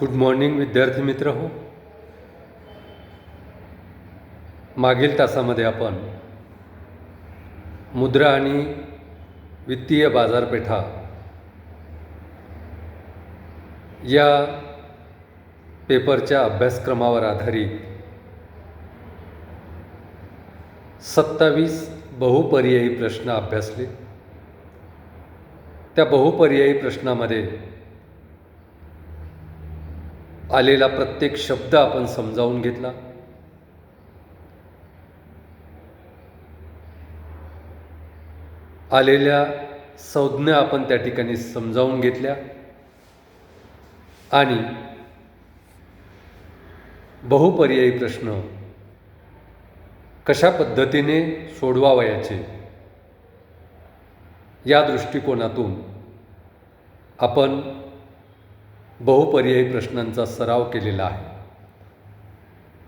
Good morning विद्यार्थी मित्र हो. मागील तासामध्ये आपण मुद्रा आणि वित्तीय बाजारपेठा या पेपरच्या अभ्यासक्रमावर आधारित सत्तावीस बहुपर्यायी प्रश्न अभ्यासले. त्या बहुपर्यायी प्रश्नामध्ये आलेला प्रत्येक शब्द आपण समजावून घेतला. आलेल्या संज्ञा आपण त्या ठिकाणी समजावून घेतल्या. आणि बहुपर्यायी प्रश्न कशा पद्धतीने सोडवावयाचे या दृष्टिकोनातून आपण बहुपर्यायी प्रश्नांचा सराव केलेला आहे.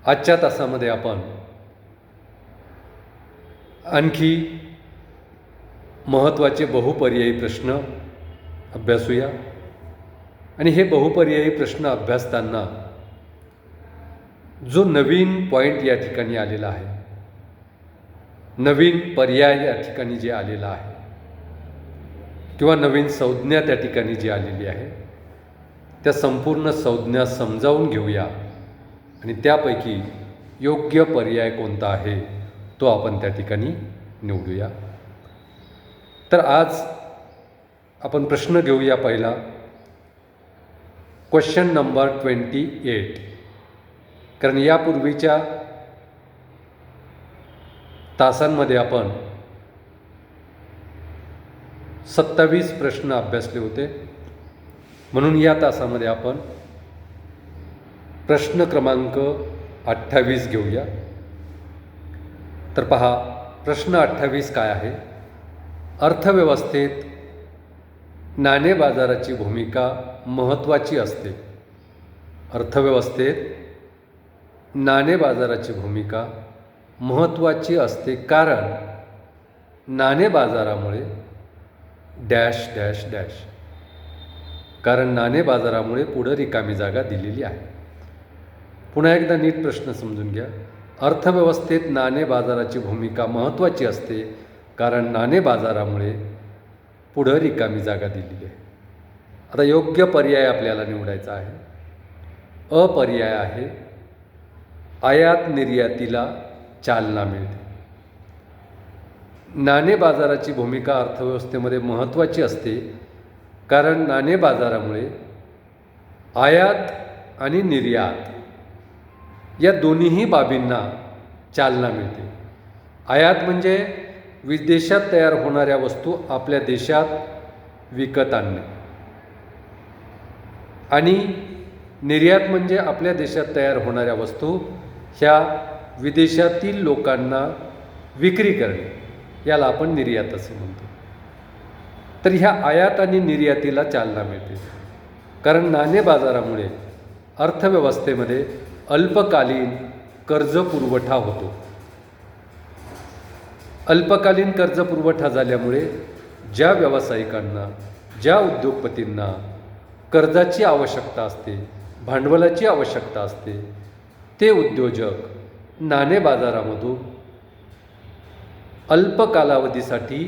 आजच्या तासामध्ये आपण आणखी महत्त्वाचे बहुपर्यायी प्रश्न अभ्यासूया. आणि हे बहुपर्यायी प्रश्न अभ्यासताना जो नवीन पॉईंट या ठिकाणी आलेला आहे नवीन पर्याय या ठिकाणी जे आलेला आहे किंवा नवीन संज्ञा त्या ठिकाणी जी आलेली आहे त्या संपूर्ण संज्ञा समजावून घेऊया. आणि त्यापैकी योग्य पर्याय कोणता आहे तो आपण त्या ठिकाणी निवडूया. तर आज आपण प्रश्न घेऊया पहिला. क्वेश्चन नंबर ट्वेंटी एट कारण यापूर्वीच्या तासांमध्ये आपण सत्तावीस प्रश्न अभ्यासले होते. म्हणून या तासामध्ये आपण प्रश्न क्रमांक अठ्ठावीस घेऊया. तर पहा प्रश्न अठ्ठावीस काय आहे? अर्थव्यवस्थेत नाणे बाजाराची भूमिका महत्त्वाची असते. अर्थव्यवस्थेत नाणे बाजाराची भूमिका महत्त्वाची असते कारण नाणे बाजारामुळे डॅश डॅश डॅश. कारण नाणे बाजारामुळे पुढं रिकामी जागा दिलेली आहे. पुन्हा एकदा नीट प्रश्न समजून घ्या. अर्थव्यवस्थेत नाणे बाजाराची भूमिका महत्त्वाची असते कारण नाणे बाजारामुळे पुढं रिकामी जागा दिलेली आहे. आता योग्य पर्याय आपल्याला निवडायचा आहे. अपर्याय आहे. आयात निर्यातीला चालना मिळते. नाणे बाजाराची भूमिका अर्थव्यवस्थेमध्ये महत्त्वाची असते कारण नाणे बाजारामुळे आयात आणि निर्यात या दोन्हीही बाबींना चालना मिळते. आयात म्हणजे विदेशात तयार होणाऱ्या वस्तू आपल्या देशात विकत आणणे. आणि निर्यात म्हणजे आपल्या देशात तयार होणाऱ्या वस्तू ह्या विदेशातील लोकांना विक्री करणे. याला आपण निर्यात असे म्हणतो. तर ह्या आयात आणि निर्यातीला चालना मिळते. कारण नाणे बाजारामुळे अर्थव्यवस्थेमध्ये अल्पकालीन कर्ज पुरवठा होतो. अल्पकालीन कर्ज पुरवठा झाल्यामुळे ज्या व्यावसायिकांना ज्या उद्योगपतींना कर्जाची आवश्यकता असते भांडवलाची आवश्यकता असते ते उद्योजक नाणे बाजारामधून अल्प कालावधीसाठी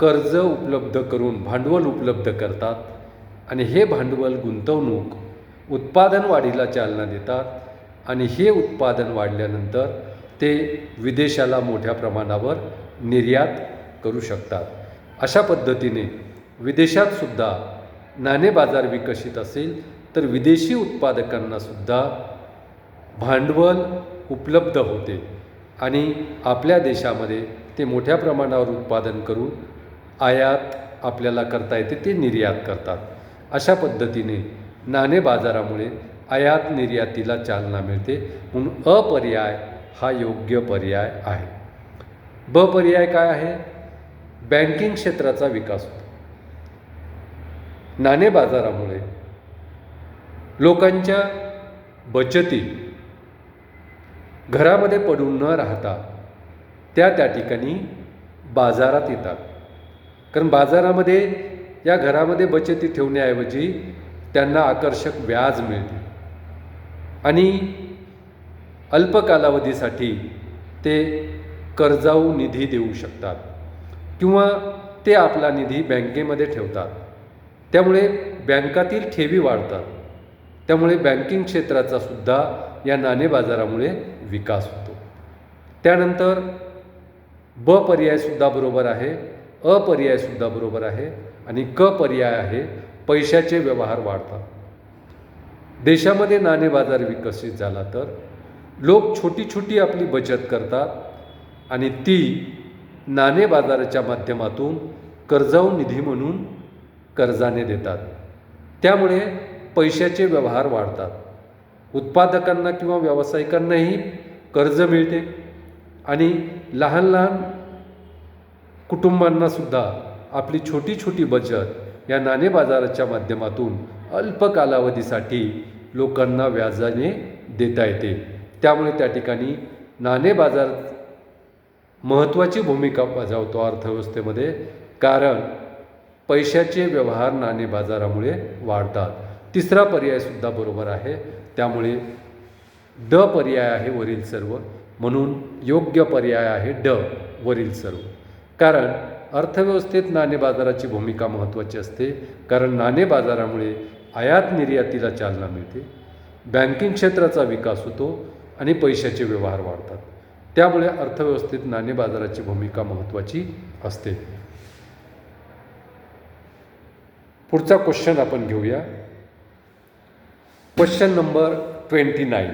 कर्ज उपलब्ध करून भांडवल उपलब्ध करतात आणि हे भांडवल गुंतवणूक उत्पादन वाढीला चालना देतात आणि हे उत्पादन वाढल्यानंतर ते विदेशाला मोठ्या प्रमाणावर निर्यात करू शकतात. अशा पद्धतीने विदेशातसुद्धा नाणे बाजार विकसित असेल तर विदेशी उत्पादकांनासुद्धा भांडवल उपलब्ध होते आणि आपल्या देशामध्ये ते मोठ्या प्रमाणावर उत्पादन करून आयात आपल्याला करता येते ते निर्यात करतात. अशा पद्धतीने नाणे बाजारामुळे आयात निर्यातीला चालना मिळते. म्हणून अपर्याय हा योग्य पर्याय आहे. ब पर्याय काय आहे? बँकिंग क्षेत्राचा विकास होतो. नाणे बाजारामुळे लोकांच्या बचती घरामध्ये पडून न राहता त्या त्या ठिकाणी बाजारात येतात. कारण बाजारामध्ये या घरामध्ये बचती ठेवण्याऐवजी त्यांना आकर्षक व्याज मिळते. आणि अल्प कालावधीसाठी ते कर्जाऊ निधी देऊ शकतात किंवा ते आपला निधी बँकेमध्ये ठेवतात. त्यामुळे बँकातील ठेवी वाढतात. त्यामुळे बँकिंग क्षेत्राचा सुद्धा या नाणे बाजारामुळे विकास होतो. त्यानंतर ब पर्यायसुद्धा बरोबर आहे. अ पर्यायसुद्धा बरोबर आहे आणि क पर्याय आहे. पैशाचे व्यवहार वाढतात. देशामध्ये नाणे बाजार विकसित झाला तर लोक छोटी छोटी आपली बचत करतात आणि ती नाणे बाजाराच्या माध्यमातून कर्जाऊ निधी म्हणून कर्जाने देतात. त्यामुळे पैशाचे व्यवहार वाढतात. उत्पादकांना किंवा व्यावसायिकांनाही कर्ज मिळते आणि लहान लहान कुटुंबांनासुद्धा आपली छोटी छोटी बचत या नाणे बाजाराच्या माध्यमातून अल्प कालावधीसाठी लोकांना व्याजाने देता येते. त्यामुळे त्या ठिकाणी नाणे बाजार महत्त्वाची भूमिका बजावतो अर्थव्यवस्थेमध्ये कारण पैशाचे व्यवहार नाणे बाजारामुळे वाढतात. तिसरा पर्यायसुद्धा बरोबर आहे. त्यामुळे ड पर्याय आहे वरील सर्व म्हणून योग्य पर्याय आहे ड वरील सर्व. कारण अर्थव्यवस्थेत नाणे बाजाराची भूमिका महत्त्वाची असते. कारण नाणे बाजारामुळे आयात निर्यातीला चालना मिळते. बँकिंग क्षेत्राचा विकास होतो आणि पैशाचे व्यवहार वाढतात. त्यामुळे अर्थव्यवस्थेत नाणे बाजाराची भूमिका महत्त्वाची असते. पुढचा क्वेश्चन आपण घेऊया. क्वेश्चन नंबर ट्वेंटी नाईन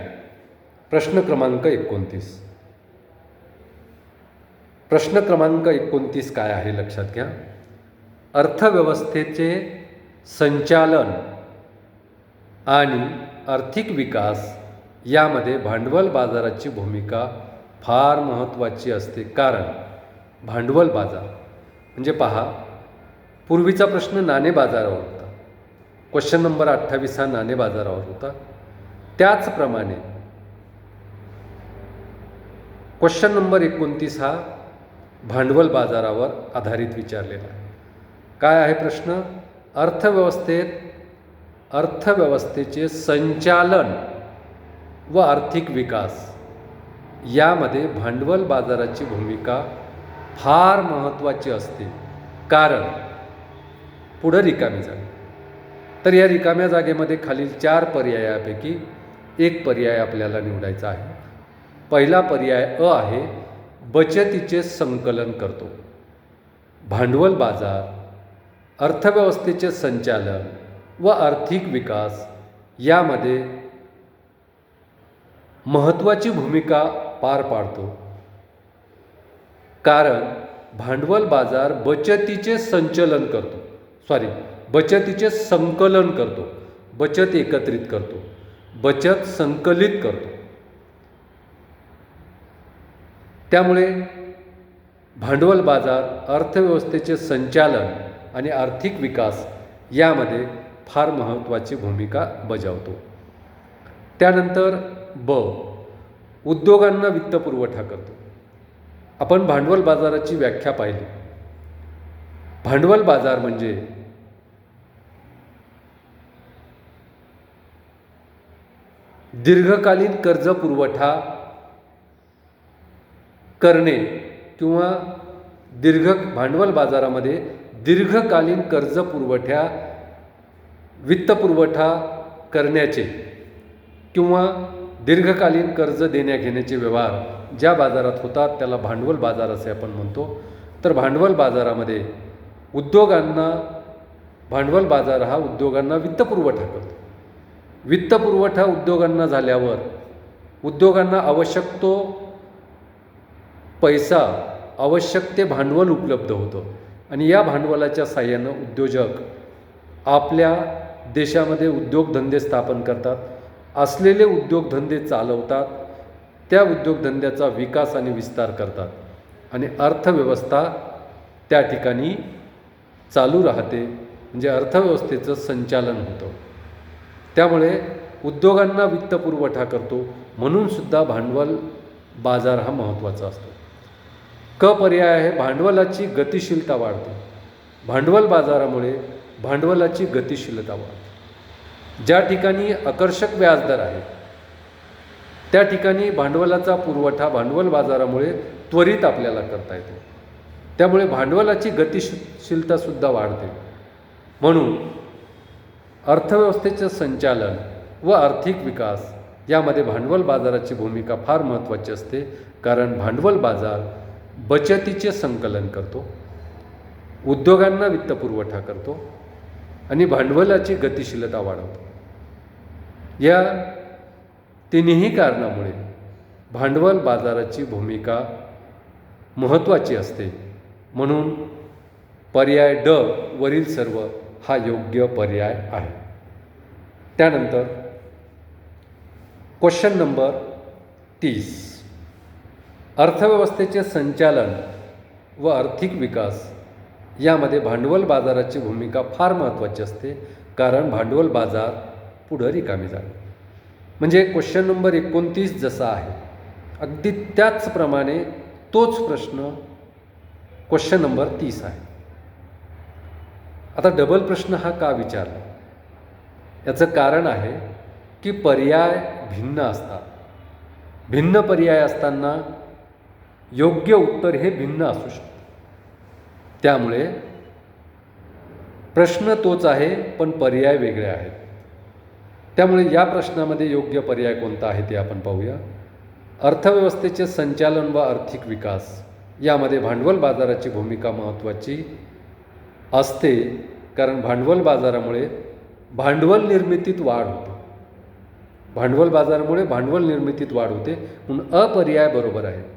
प्रश्न क्रमांक एकोणतीस. प्रश्न क्रमांक एकोणतीस काय आहे लक्षात घ्या. अर्थव्यवस्थेचे संचालन आणि आर्थिक विकास यामध्ये भांडवल बाजाराची भूमिका फार महत्त्वाची असते. कारण भांडवल बाजार म्हणजे पहा पूर्वीचा प्रश्न नाणे बाजारावर होता. क्वेश्चन नंबर अठ्ठावीस हा नाणे बाजारावर होता. त्याचप्रमाणे क्वेश्चन नंबर एकोणतीस हा भांडवल बाजारावर आधारित विचारलेला आहे. काय आहे प्रश्न? अर्थव्यवस्थेत अर्थव्यवस्थेचे संचालन व आर्थिक विकास यामध्ये भांडवल बाजाराची भूमिका फार महत्त्वाची असते. कारण पुढं रिकामी जागा. तर या रिकाम्या जागेमध्ये खालील चार पर्यायापैकी एक पर्याय आपल्याला निवडायचा आहे. पहिला पर्याय अ आहे बचतीचे संकलन करतो. भांडवल बाजार अर्थव्यवस्थेचे संचालन व आर्थिक विकास यामध्ये महत्त्वाची भूमिका पार पाडतो. कारण भांडवल बाजार बचतीचे संचलन करतो. सॉरी बचतीचे संकलन करतो. बचत एकत्रित करतो. बचत संकलित करतो. त्यामुळे भांडवल बाजार अर्थव्यवस्थेचे संचालन आणि आर्थिक विकास यामध्ये फार महत्त्वाची भूमिका बजावतो. त्यानंतर ब. उद्योगांना वित्तपुरवठा करतो. आपण भांडवल बाजाराची व्याख्या पाहिली. भांडवल बाजार म्हणजे दीर्घकालीन कर्ज पुरवठा करणे किंवा दीर्घ भांडवल बाजारामध्ये दीर्घकालीन कर्ज पुरवठ्या वित्तपुरवठा करण्याचे किंवा दीर्घकालीन कर्ज देण्याघेण्याचे व्यवहार ज्या बाजारात होतात त्याला भांडवल बाजार असे आपण म्हणतो. तर भांडवल बाजारामध्ये उद्योगांना भांडवल बाजार हा उद्योगांना वित्तपुरवठा करतो. वित्तपुरवठा उद्योगांना झाल्यावर उद्योगांना आवश्यक तो पैसा आवश्यक ते भांडवल उपलब्ध होतं. आणि या भांडवलाच्या साह्यानं उद्योजक आपल्या देशामध्ये उद्योगधंदे स्थापन करतात. असलेले उद्योगधंदे चालवतात त्या उद्योगधंद्याचा विकास आणि विस्तार करतात. आणि अर्थव्यवस्था त्या ठिकाणी चालू राहते म्हणजे अर्थव्यवस्थेचं संचालन होतं. त्यामुळे उद्योगांना वित्तपुरवठा करतो म्हणूनसुद्धा भांडवल बाजार हा महत्त्वाचा असतो. क पर्याय आहे भांडवलाची गतिशीलता वाढते. भांडवल बाजारामुळे भांडवलाची गतिशीलता वाढते. ज्या ठिकाणी आकर्षक व्याजदर आहे त्या ठिकाणी भांडवलाचा पुरवठा भांडवल बाजारामुळे त्वरित आपल्याला करता येतो. त्यामुळे भांडवलाची गतिशीलतासुद्धा वाढते. म्हणून अर्थव्यवस्थेचं संचालन व आर्थिक विकास यामध्ये भांडवल बाजाराची भूमिका फार महत्त्वाची असते कारण भांडवल बाजार बचतीचे संकलन करतो उद्योगांना वित्तपुरवठा करतो आणि भांडवलाची गतिशीलता वाढवतो. या तिन्ही कारणामुळे भांडवल बाजाराची भूमिका महत्त्वाची असते. म्हणून पर्याय ड वरील सर्व हा योग्य पर्याय आहे. त्यानंतर क्वेश्चन नंबर तीस. अर्थव्यवस्थेचे संचालन व आर्थिक विकास यामध्ये भांडवल बाजाराची भूमिका फार महत्त्वाची असते. कारण भांडवल बाजार पुढं रिकामी जाणे म्हणजे क्वेश्चन नंबर एकोणतीस जसा आहे अगदी त्याचप्रमाणे तोच प्रश्न क्वेश्चन नंबर तीस आहे. आता डबल प्रश्न हा का विचारला? याचं कारण आहे की पर्याय भिन्न असतात. भिन्न पर्याय असताना योग्य उत्तर हे भिन्न असू शकतं. त्यामुळे प्रश्न तोच आहे पण पर्याय वेगळे आहेत. त्यामुळे या प्रश्नामध्ये योग्य पर्याय कोणता आहे ते आपण पाहूया. अर्थव्यवस्थेचे संचालन व आर्थिक विकास यामध्ये भांडवल बाजाराची भूमिका महत्त्वाची असते कारण भांडवल बाजारामुळे भांडवल निर्मितीत वाढ होते. भांडवल बाजारामुळे भांडवल निर्मितीत वाढ होते म्हणून अपर्याय बरोबर आहे.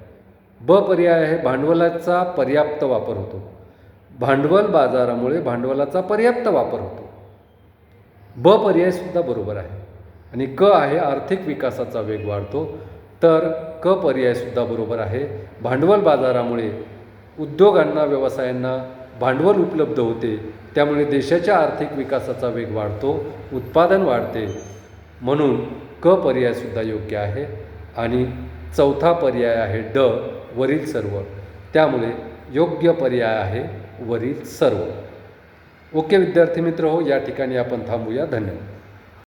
ब पर्याय आहे भांडवलाचा पर्याप्त वापर होतो. भांडवल बाजारामुळे भांडवलाचा पर्याप्त वापर होतो. ब पर्यायसुद्धा बरोबर आहे. आणि क आहे आर्थिक विकासाचा वेग वाढतो. तर क पर्यायसुद्धा बरोबर आहे. भांडवल बाजारामुळे उद्योगांना व्यवसायांना भांडवल उपलब्ध होते. त्यामुळे देशाच्या आर्थिक विकासाचा वेग वाढतो उत्पादन वाढते. म्हणून क पर्यायसुद्धा योग्य आहे. आणि चौथा पर्याय आहे ड. वरील सर्व. त्यामुळे योग्य पर्याय आहे वरील सर्व. ओके विद्यार्थी मित्र हो या ठिकाणी आपण थांबूया. धन्यवाद.